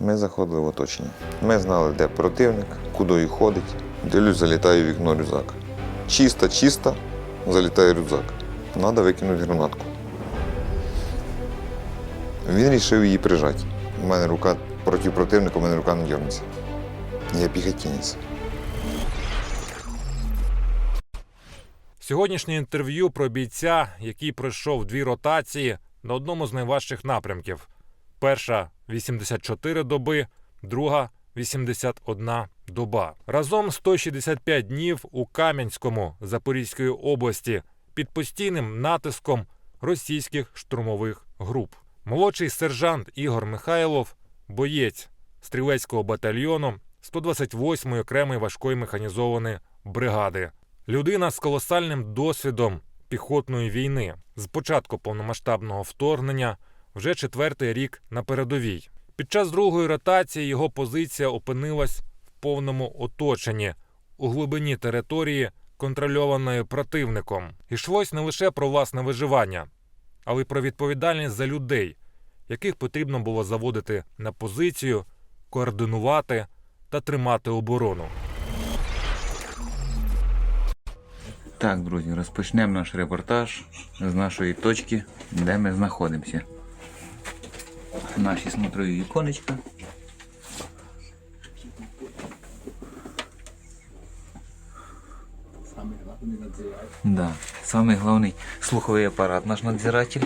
Ми заходили в оточення. Ми знали, де противник, куди ходить. Дивлюсь, залітає вікно рюкзак. Чисто, чисто, залітає рюкзак. Треба викинути гранатку. Він вирішив її прижати. У мене рука проти противника, у мене рука не дернеться. Я піхотінець. Сьогоднішнє інтерв'ю про бійця, який пройшов дві ротації на одному з найважчих напрямків. Перша 84 доби, друга 81 доба. Разом 165 днів у Кам'янському Запорізької області під постійним натиском російських штурмових груп. Молодший сержант Ігор Михайлов, боєць стрілецького батальйону 128-ї окремої важкої механізованої бригади. Людина з колосальним досвідом піхотної війни. З початку повномасштабного вторгнення вже четвертий рік на передовій. Під час другої ротації його позиція опинилась в повному оточенні у глибині території, контрольованої противником. Ішлось не лише про власне виживання, але й про відповідальність за людей, яких потрібно було заводити на позицію, координувати та тримати оборону. Так, друзі, розпочнемо наш репортаж з нашої точки, де ми знаходимося. Наші смотрові віконечка. Да, самий головний слуховий апарат наш надзиратель.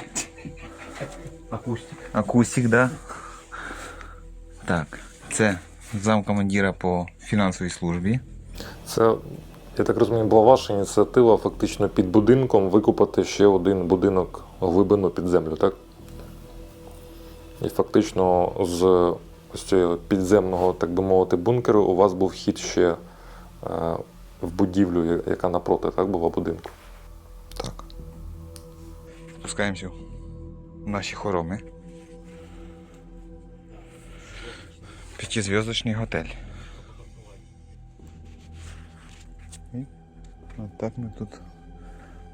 Акустик. Акустик, да. Так, це замкомандира по фінансовій службі. Це, я так розумію, була ваша ініціатива фактично під будинком викупати ще один будинок глибину під землю, так? І фактично з ось цього підземного, так би мовити, бункеру у вас був вхід ще е, в будівлю, яка напроти, так, була будинку. Так. Спускаємося в наші хороми. П'ятизв'язочний готель. І отак ми тут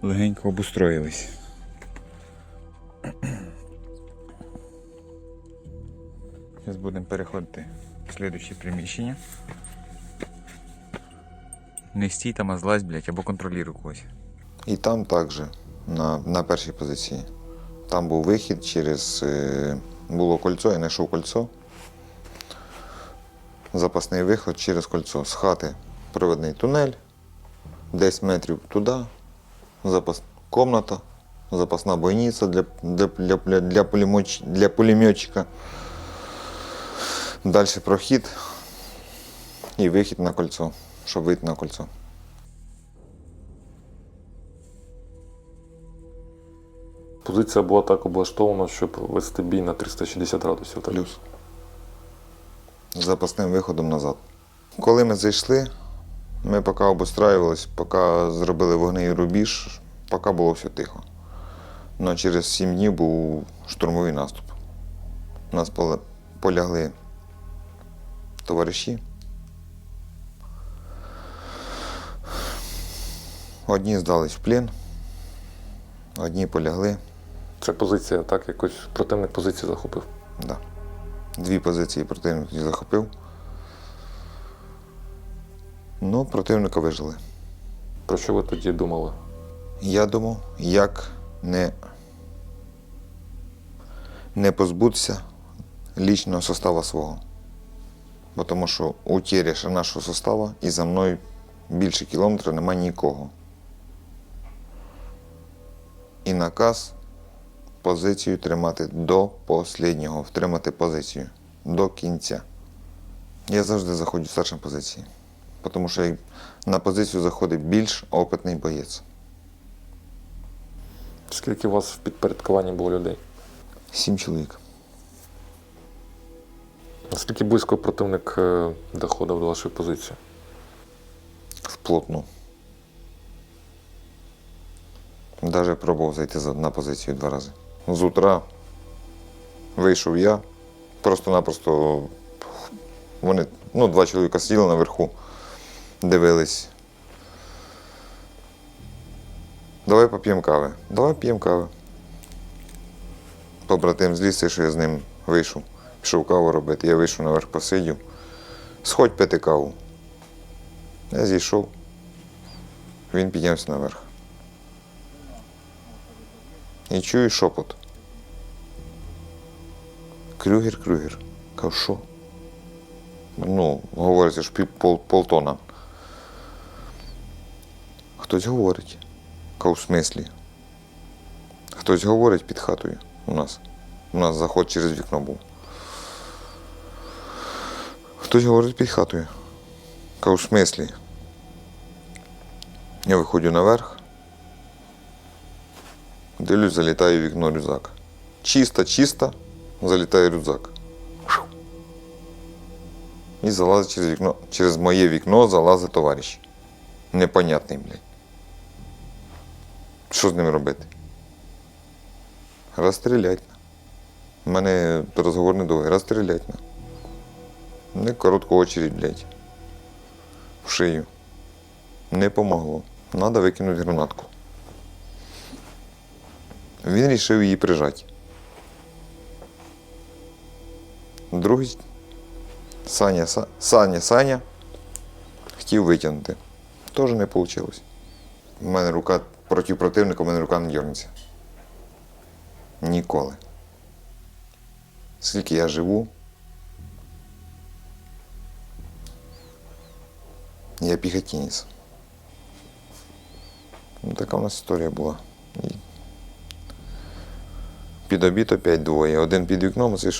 легенько обустроїлись. Зараз будемо переходити в слідуюче приміщення. Не стій там, а злазь, блядь, або контролюй когось. І там також, на, на першій позиції. Там був вихід через. е, було кольцо, я знайшов кольцо. Запасний виход через кольцо. З хати провідний тунель, 10 метрів туди, запас, комната, запасна бойниця для, для, для, для, для, пулеметчика. Далі прохід і вихід на кольцо, щоб вийти на кольцо. Позиція була так облаштована, щоб вести бій на 360 градусів. Так? Плюс. З запасним виходом назад. Коли ми зайшли, ми поки обустраювалися, поки зробили вогневий рубіж, поки було все тихо. Але через 7 днів був штурмовий наступ. У нас полягли товариші. Одні здались в плен, одні полягли. Це позиція, так, якось противник позиції захопив. Да. Дві позиції противник тоді захопив. Ну, противника вижили. Про що ви тоді думали? Я думав, як не, не позбутися лічного состава свого. Тому що утеря ще нашого состава і за мною більше кілометра немає нікого. І наказ позицію тримати до останнього, втримати позицію до кінця. Я завжди заходжу в старшим позиції. Тому що на позицію заходить більш опитний боєць. Скільки у вас в підпорядкуванні було людей? Сім чоловік. Наскільки близько противник е, доходив до вашої позиції? Вплотну. Даже пробував зайти на позицію два рази. З утра вийшов я. Просто-напросто вони, ну, два чоловіка сиділи наверху, дивились. Давай поп'ємо кави. Давай п'ємо кави. Побратим зліз, що я з ним вийшов. Пішов каву робити. Я вийшов наверх посидів. Сходь пити каву. Я зійшов. Він піднявся наверх. І чую шепот. Крюгер, Крюгер. Кажу, що? Ну, говориться ж пол, полтона. Хтось говорить. Кажу, в смислі. Хтось говорить під хатою у нас. У нас заход через вікно був. Хтось говорить під хатою. Кажу, в смислі. Я виходжу наверх. Дивлюсь, залітає в вікно рюкзак. Чисто, чисто, залітає рюкзак. І залазить через вікно, через моє вікно залазить товариш. Непонятний, блядь. Що з ним робити? Розстрілять. У мене розговор не довгий. Розстрілять. Не коротку очередь, блядь. В шию. Не помогло. Надо викинути гранатку. Він рішив її прижати. Другий Саня, Саня, Саня хотів витягнути. Теж не вийшло. У мене рука проти противника, у мене рука не дернеться. Ніколи. Скільки я живу, я піхотінець. Така у нас історія була. Під обід опять двоє. Один під вікном, це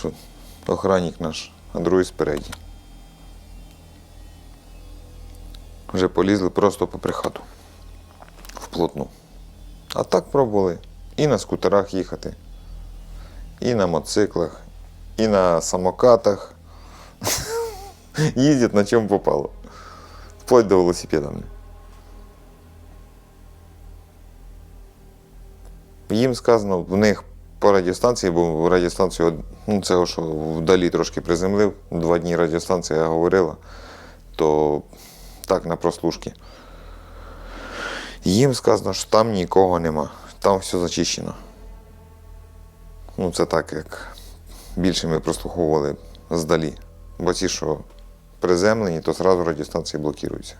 охранник наш, а другий спереді. Вже полізли просто попри хату. Вплотну. А так пробували і на скутерах їхати, і на мотоциклах, і на самокатах. Їздять на чому попало. Вплоть до велосипеда. Їм сказано, в них по радіостанції, бо радіостанцію, ну це що вдалі трошки приземлив, два дні радіостанція говорила, то так на прослушки. Їм сказано, що там нікого нема, там все зачищено. Ну, це так, як більше ми прослуховували здалі. Бо ті, що приземлені, то одразу радіостанції блокуються.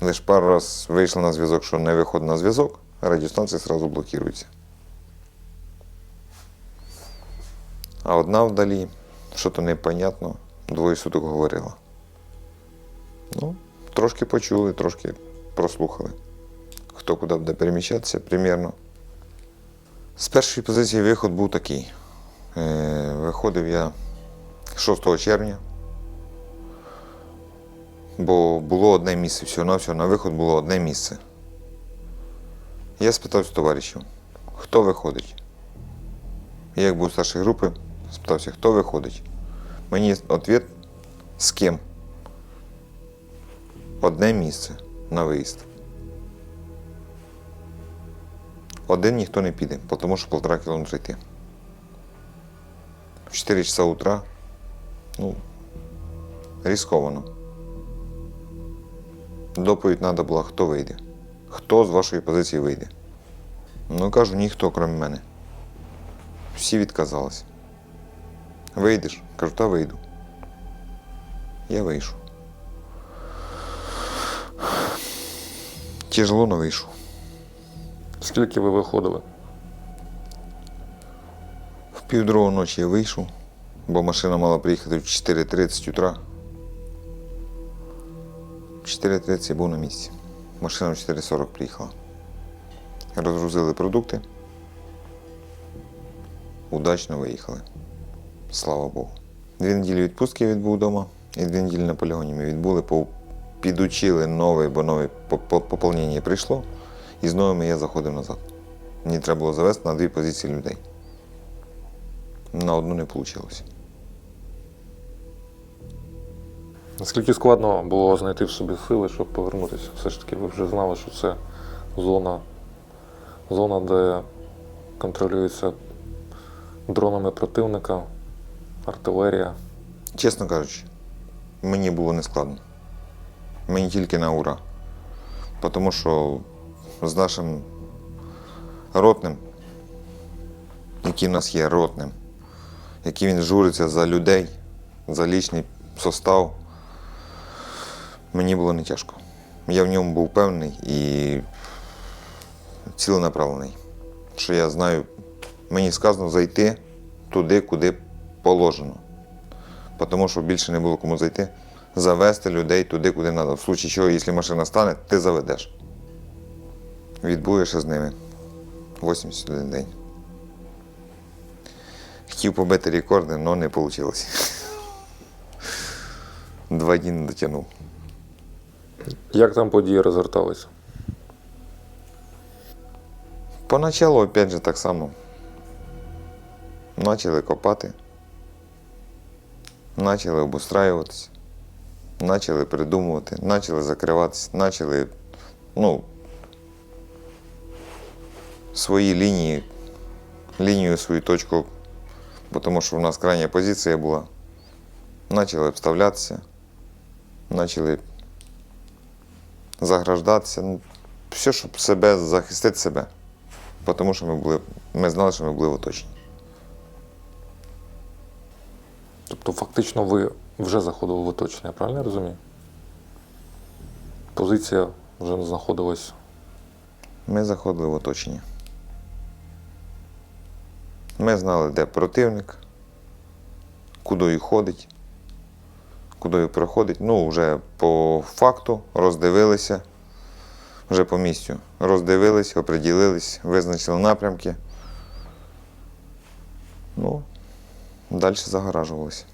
Лише пару раз вийшли на зв'язок, що не виходить на зв'язок, а радіостанція одразу блокується. А одна вдалі, що то непонятно, двоє суток говорила. Ну, трошки почули, трошки прослухали. Хто куди буде переміщатися, примірно. З першої позиції виход був такий. Е, виходив я 6 червня, бо було одне місце всього на виход було одне місце. Я спитав товаришів, хто виходить. Як був старшої групи, спитався, хто виходить. Мені відповідь з ким. Одне місце на виїзд. Один ніхто не піде, тому що полтора кілометра йти. В 4 часа утра, ну, ризиковано. Доповідь треба була, хто вийде. Хто з вашої позиції вийде. Ну, кажу, ніхто, крім мене. Всі відказалися. Вийдеш? Кажу, та вийду. Я вийшов. Тяжело, но вийшов. Скільки ви виходили? В півдругу ночі я вийшов, бо машина мала приїхати в 4.30 утра. В 4.30 я був на місці. Машина в 4.40 приїхала. Розгрузили продукти. Удачно виїхали. Слава Богу. Дві неділі відпустки відбув вдома і дві неділі на полігоні ми відбули, підучили нове, бо нове по- по- поповнення прийшло, і з новими я заходив назад. Мені треба було завести на дві позиції людей. На одну не вийшло. Наскільки складно було знайти в собі сили, щоб повернутися? Все ж таки, ви вже знали, що це зона, зона, де контролюється дронами противника, артилерія. Чесно кажучи, мені було не складно. Мені тільки на ура. Тому що з нашим ротним, який в нас є ротним, який він журиться за людей, за лічний состав, мені було не тяжко. Я в ньому був певний і ціленаправлений. Що я знаю, мені сказано зайти туди, куди положено. Тому що більше не було кому зайти. Завести людей туди, куди треба. В случае чого, якщо машина стане, ти заведеш. Відбуєшся з ними 81 день. Хотів побити рекорди, але не вийшло. Два дні не дотягнув. Як там події розгорталися? Поначалу, опять же, так само. Почали копати. Почали обустраюватися. Почали придумувати, почали закриватися, почали, ну, свої лінії, лінію свою точку, бо тому що в нас крайня позиція була. Почали обставлятися, почали заграждатися. Ну, все, щоб себе захистити себе. Тому що ми були, ми знали, що ми були в оточенні. Тобто, фактично, ви вже заходили в оточення, правильно я розумію? Позиція вже знаходилась. Ми заходили в оточення. Ми знали, де противник, куди ходить, куди проходить. Ну, вже по факту роздивилися, вже по місцю. Роздивились, оприділились, визначили напрямки. Ну, далі загоражувалися.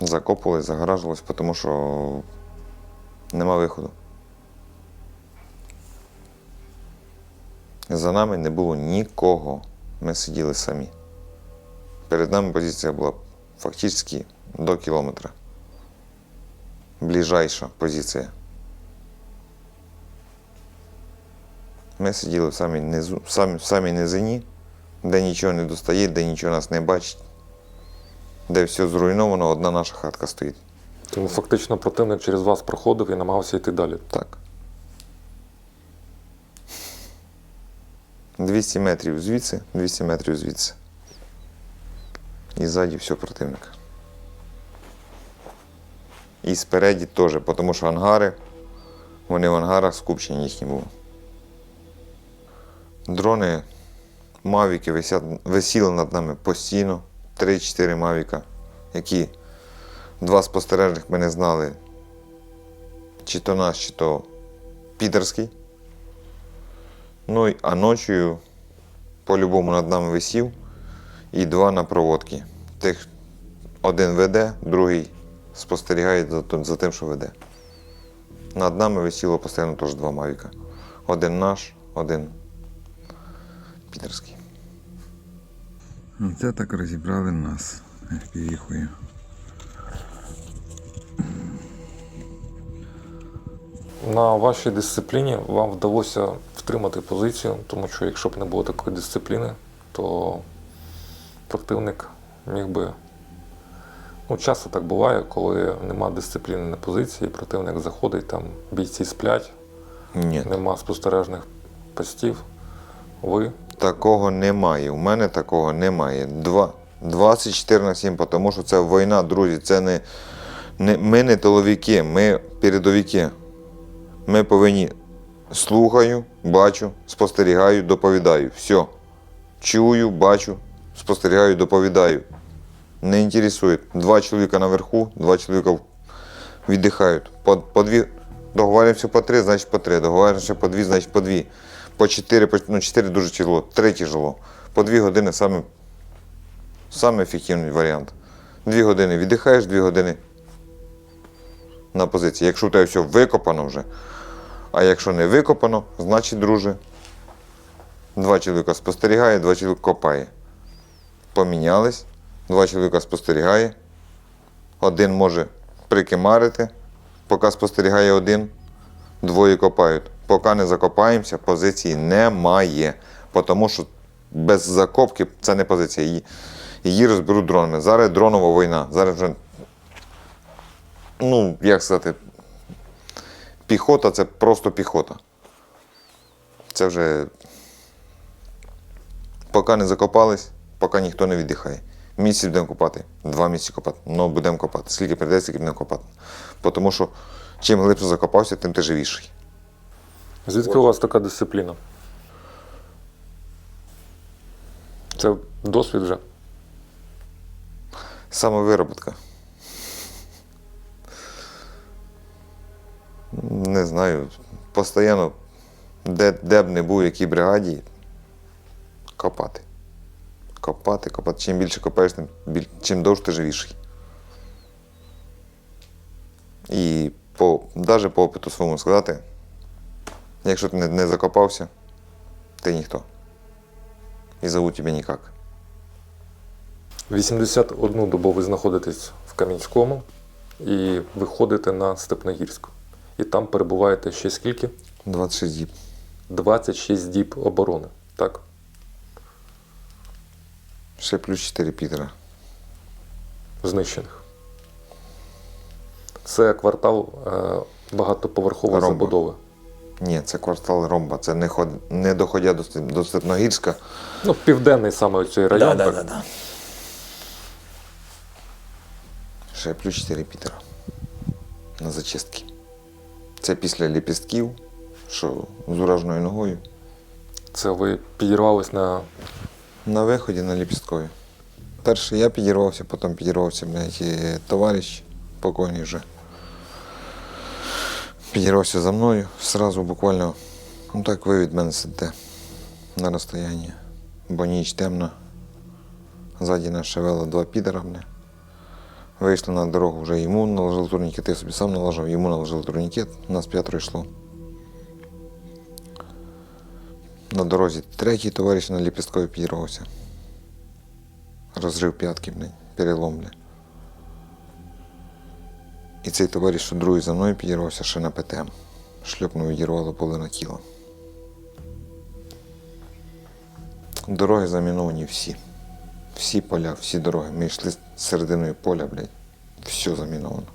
Закопувались, загоражувалися, тому що нема виходу. За нами не було нікого. Ми сиділи самі. Перед нами позиція була фактично до кілометра. Ближайша позиція. Ми сиділи в самій, низу, в самій, в самій низині, де нічого не достає, де нічого нас не бачить, де все зруйновано, одна наша хатка стоїть. Тому фактично противник через вас проходив і намагався йти далі. Так. 200 метрів звідси, 200 метрів звідси. І ззаді все противник. І спереді теж, тому що ангари, вони в ангарах скупчені їхні були. Дрони, мавіки висять, висіли над нами постійно. 3-4 мавіка, які два спостережних ми не знали, чи то наш, чи то підерський. Ну, а ночою по-любому над нами висів і два на проводці. Тих один веде, другий спостерігає за, тим- за тим, що веде. Над нами висіло постійно теж два мавіка. Один наш, один підерський. Це так розібрали нас півіхою. На вашій дисципліні вам вдалося втримати позицію, тому що якщо б не було такої дисципліни, то противник міг би. Ну, часто так буває, коли нема дисципліни на позиції, противник заходить, там бійці сплять, Ні. нема спостережних постів. Ви Такого немає. У мене такого немає. Два. 24 на 7, тому що це війна, друзі. Це не, не, ми не тиловики, ми передовики. Ми повинні слухаю, бачу, спостерігаю, доповідаю. Все. Чую, бачу, спостерігаю, доповідаю. Не інтересує. Два чоловіка наверху, два чоловіка віддихають. По, по дві. Договоримося по три, значить по три. Договоримося по дві, значить по дві. По чотири, по, ну чотири дуже тяжело, три тяжело. По дві години саме, саме ефективний варіант. Дві години віддихаєш, дві години на позиції. Якщо у тебе все викопано вже, а якщо не викопано, значить, друже, два чоловіка спостерігає, два чоловіка копає. Помінялись, два чоловіка спостерігає, один може прикимарити, поки спостерігає один, двоє копають. Поки не закопаємося, позиції немає. Тому що без закопки це не позиція. Її, її розберуть дронами. Зараз дронова війна. Зараз вже, ну, як сказати, піхота це просто піхота. Це вже поки не закопались, поки ніхто не віддихає. Місяць будемо копати, два місяці копати. Ну, будемо копати. Скільки прийде, скільки будемо копати. Тому що чим глибше закопався, тим ти живіший. Звідки у вас така дисципліна? Це досвід вже. Самовироботка. Не знаю. Постійно, де, де б не був, в якій бригаді, копати. Копати, копати. Чим більше копаєш, тим біль... чим довше ти живіший. І по, навіть по опиту своєму сказати, якщо ти не, не закопався, ти ніхто. І зовуть тебе ніяк. 81 добу ви знаходитесь в Кам'янському і виходите на Степногірськ. І там перебуваєте ще скільки? 26 діб. 26 діб оборони. Так? Ще плюс 4 Пітера. Знищених. Це квартал е, багатоповерхової Ромба. забудови. Ні, це квартал Ромба. Це не, ход... не доходя до, Степ- до Степногірська. Ну, південний саме цей район. так? да. Ще плюс 4 Пітера. На зачистки. Це після ліпістків, що з ураженою ногою. Це ви підірвались на На виході на ліпісткові. Перше я підірвався, потім підірвався, блядь, товариш покойний вже. Підірвався за мною, сразу буквально, ну так ви від мене сидите на розстоянні. Бо ніч темна. Ззаді нас шевело два підера, бля. Вийшли на дорогу, вже йому наложили турнікет, я собі сам наложив, йому наложили турнікет, нас п'ятеро йшло. На дорозі третій товариш на ліпісткові підірвався. Розрив п'ятки, блядь, перелом. І цей товариш, що другий за мною підірвався, ще на ПТМ. Шльопнув відірвало половина тіла. Дороги заміновані всі. Всі поля, всі дороги. Ми йшли серединою поля, блядь. Все заміновано.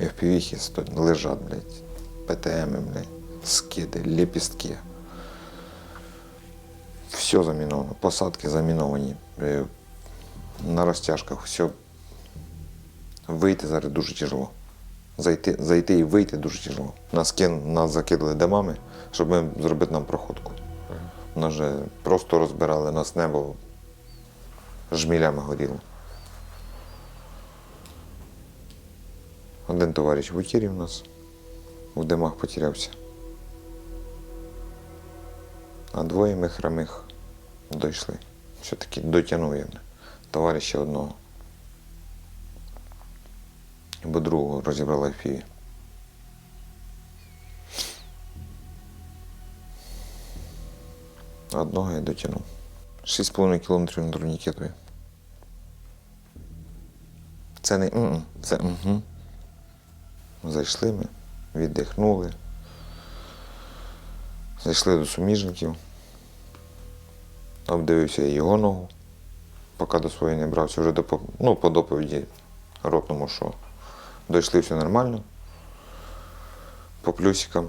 FPV-хи сто- лежать, блядь. ПТМи, блядь. Скиди, ліпістки. Все заміновано. Посадки заміновані. Е, На розтяжках все. Вийти зараз дуже тяжело. Зайти, зайти і вийти дуже тяжело. Нас, кин, нас закидали домами, щоб ми зробити нам проходку. Нас же просто розбирали, нас небо жмілями горіло. Один товариш в утірі в нас в димах потерявся. А двоє ми хромих дійшли. Все-таки дотягнув я товариша одного. Бо другого розібрала фіві. Одного я дотягнув. 6,5 кілометрів на турнікетові. Це не м-м, це угу. Зайшли ми, віддихнули. Зайшли до суміжників. Обдивився його ногу, поки до своєї не брався. Вже до, ну, по доповіді ротному, що дійшли все нормально. По плюсикам.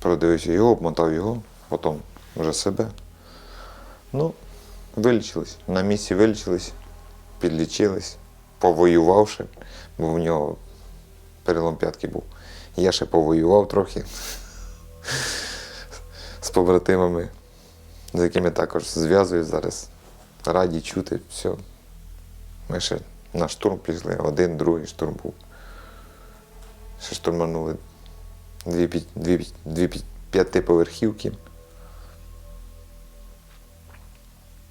Продивився його, обмотав його, потім вже себе. Ну, вилічились. На місці вилічились, підлічились, повоювавши, бо в нього перелом п'ятки був. Я ще повоював трохи з побратимами, з якими також зв'язуюсь зараз. Раді чути, все. Ми ще на штурм пішли, один, другий штурм був. Ще штурманули дві, дві, дві п'ятиповерхівки.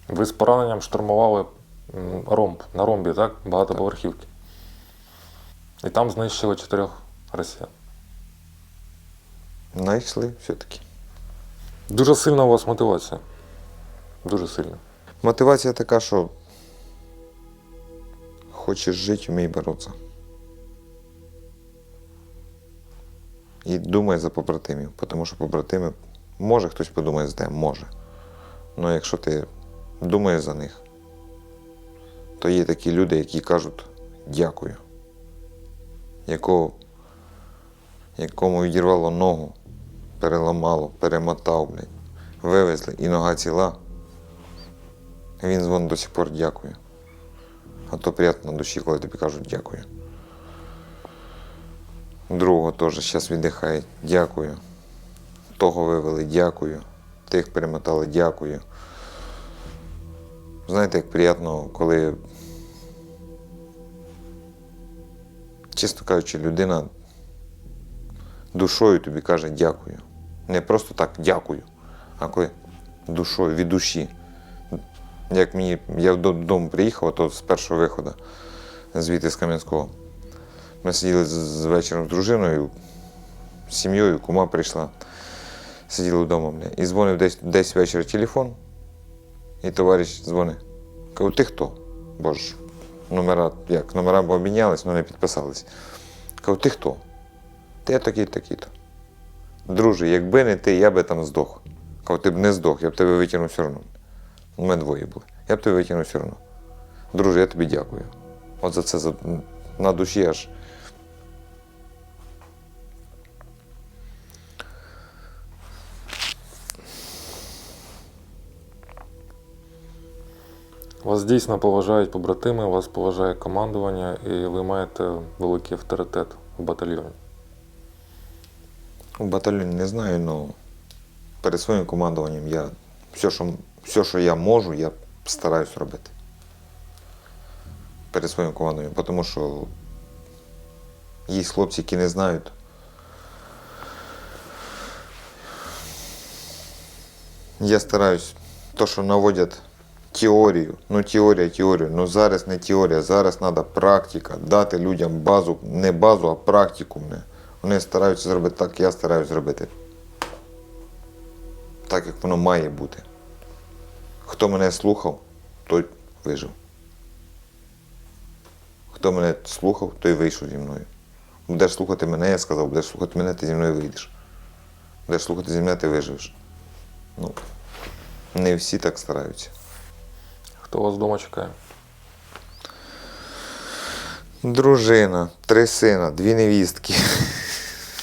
Ви з пораненням штурмували ромб на ромбі, так? Багатоповерхівки. І там знищили чотирьох росіян. Знайшли все-таки. Дуже сильна у вас мотивація. Дуже сильна. Мотивація така, що хочеш жити, вмій боротися. І думай за побратимів, тому що побратими, може хтось подумає з де, може. Але якщо ти думаєш за них, то є такі люди, які кажуть дякую. Якого, якому відірвало ногу, переламало, перемотав, блядь, вивезли, і нога ціла. Він дзвонить до сих пор дякую. А то приємно на душі, коли тобі кажуть дякую. Другого теж зараз віддихає, дякую. Того вивели, дякую. Тих перемотали, дякую. Знаєте, як приємно, коли, чесно кажучи, людина душою тобі каже дякую. Не просто так дякую, а коли душою, від душі. Як мені, я додому приїхав, то з першого виходу, звідти з Кам'янського. Ми сиділи з- вечором з дружиною, з сім'єю, кума прийшла. Сиділи вдома. І дзвонив десь, десь ввечері телефон, і товариш дзвонить. Кажу, ти хто? Боже, номера, як, номера обмінялись, але не підписались. Кажу, ти хто? Ти такий, такий-то. Друже, якби не ти, я би там здох. Кажу, ти б не здох, я б тебе витягнув все одно. Мене двоє були. Я б тебе витягнув все одно. Друже, я тобі дякую. От за це за- на душі аж. Вас дійсно поважають побратими, вас поважає командування, і ви маєте великий авторитет в батальйоні. У батальйоні не знаю, але перед своїм командуванням я все, що, все, що я можу, я стараюсь робити. Перед своїм командуванням, тому що є хлопці, які не знають. Я стараюсь, то, що наводять теорію, ну теорія, теорію, ну зараз не теорія, зараз треба практика, дати людям базу, не базу, а практику. Вони стараються зробити так, я стараюсь зробити. Так, як воно має бути. Хто мене слухав, той вижив. Хто мене слухав, той вийшов зі мною. Будеш слухати мене, я сказав, будеш слухати мене, ти зі мною вийдеш. Будеш слухати зі мене, ти виживеш. Ну, не всі так стараються. Хто вас вдома чекає? Дружина, три сина, дві невістки.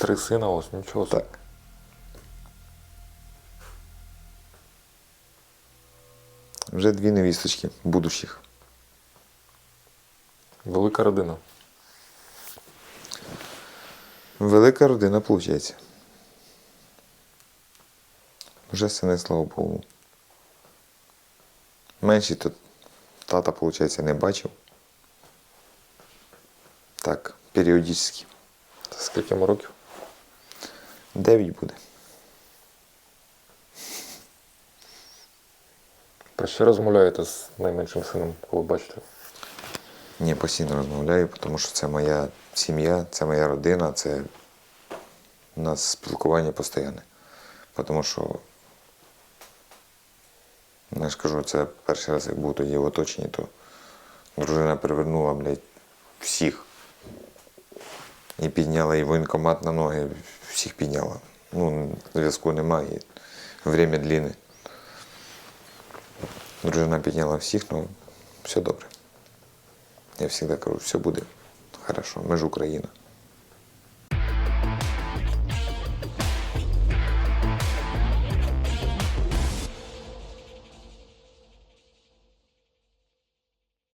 Три сина у вас, нічого собі. Так. Вже дві невісточки будущих. Велика родина. Велика родина, виходить. Вже сини, слава Богу. Менший то тата, виходить, не бачив. Так, періодично. Скільки йому років? Дев'ять буде. Про що розмовляєте з найменшим сином, коли бачите? Ні, постійно розмовляю, тому що це моя сім'я, це моя родина, це у нас спілкування постійне. Тому що, я ж кажу, це перший раз, як був тоді в оточенні, то дружина привернула, блядь, всіх. І підняла і воєнкомат на ноги, всіх підняла. Ну, зв'язку немає, і время длинне. Дружина підняла всіх, ну, все добре. Я завжди кажу, все буде хорошо, ми ж Україна.